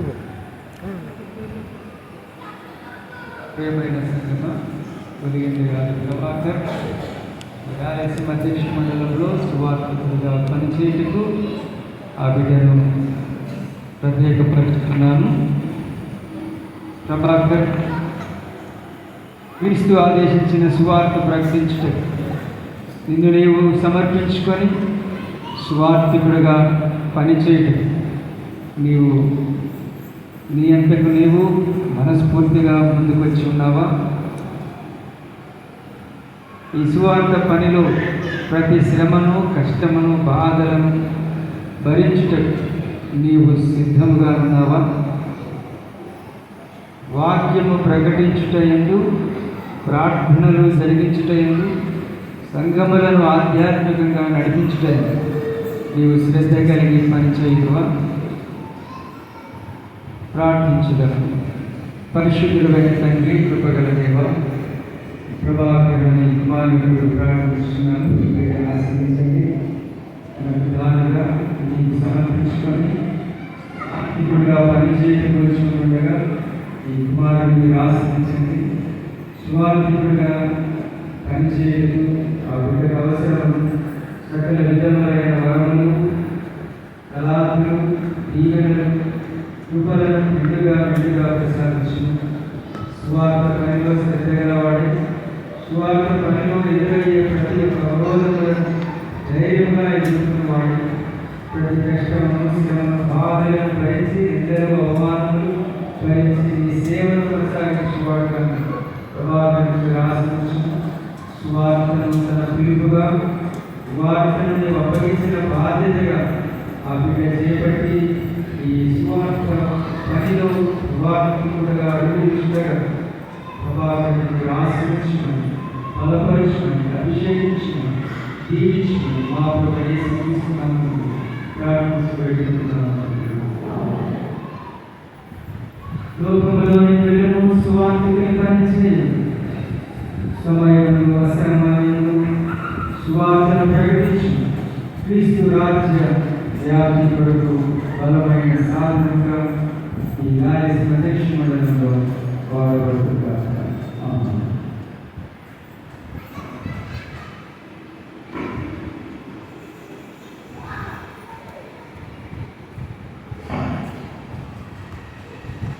ముందుకు ప్రియమైన సంగమ ఉదయం ప్రభాకర్. మండలంలో సువార్తగా పనిచేయటకు ఆ బిడ్డను ప్రత్యేకపరుస్తున్నాను ప్రభాకర్ క్రీస్తు ఆదేశించిన సువార్త ప్రకటించటం. నిన్ను నీవు సమర్పించుకొని స్వార్థికుడిగా పనిచేయటం. నీవు నీ అంతకు నీవు మనస్ఫూర్తిగా ముందుకు వచ్చి ఉన్నావా? ఈ సువార్త పనిలో ప్రతి శ్రమను కష్టమును బాధలను భరించుట నీవు సిద్ధముగా ఉన్నావా? వాక్యము ప్రకటించుట ఎందు ప్రార్థనలు జరిగించుట ఎందు సంగములను ఆధ్యాత్మికంగా నడిపించుట నీవు శ్రద్ధ కలిగి పనిచేయవా ప్రార్థించుదను పరిశుద్ధుడైన తండ్రి కృపగల దేవ ప్రభాకరుని కుమారుడు ప్రార్థిస్తున్నాను. ఆశ్రయించండి నాకు నీకు సమర్పించుకొని ఆత్మికుడిగా పనిచేయడం ఉండగా ఈ కుమారుని ఆశ్రయించండి సువార్థికుడిగా పనిచేయడం ఆ బిడ్డకు అవసరం కృపలను నిండుగా నిండుగా ప్రసాదించు. సువార్త పనిలో శ్రద్ధగలవాడి సువార్త పనిలో ఎదురయ్యే ప్రతి ఒక్క అవరోధములను ధైర్యంగా ఎదుర్కొన్నవాడు. ప్రతి కష్టమును శ్రమను బాధలను భరించి ఇద్దరు అవమానములు భరించి నీ సేవను కొనసాగించేవాడు కనుక ప్రభావానికి ఆశించు సువార్తను తన పిలుపుగా వార్తను అప్పగించిన బాధ్యతగా ఆ బిడ్డ చేపట్టి ఈ వార్తగా అడుగుతుండగా ప్రభావానికి ఆశ్రయించమని బలపరచమని అభిషేకించమని దీవించమని మా ప్రభు యేసు క్రీస్తు నామమున ప్రార్థించి వేడుకుంటున్నాము. లోకములోని వెలుగు సువార్తని పనిచేయండి సమయంలో అసమయంలో సువార్తను ప్రకటించి క్రీస్తు రాజ్య వ్యాప్తి కొరకు బలమైన సాధనంగా ఈ గాయ సంరక్షణ వాడబడుతుంది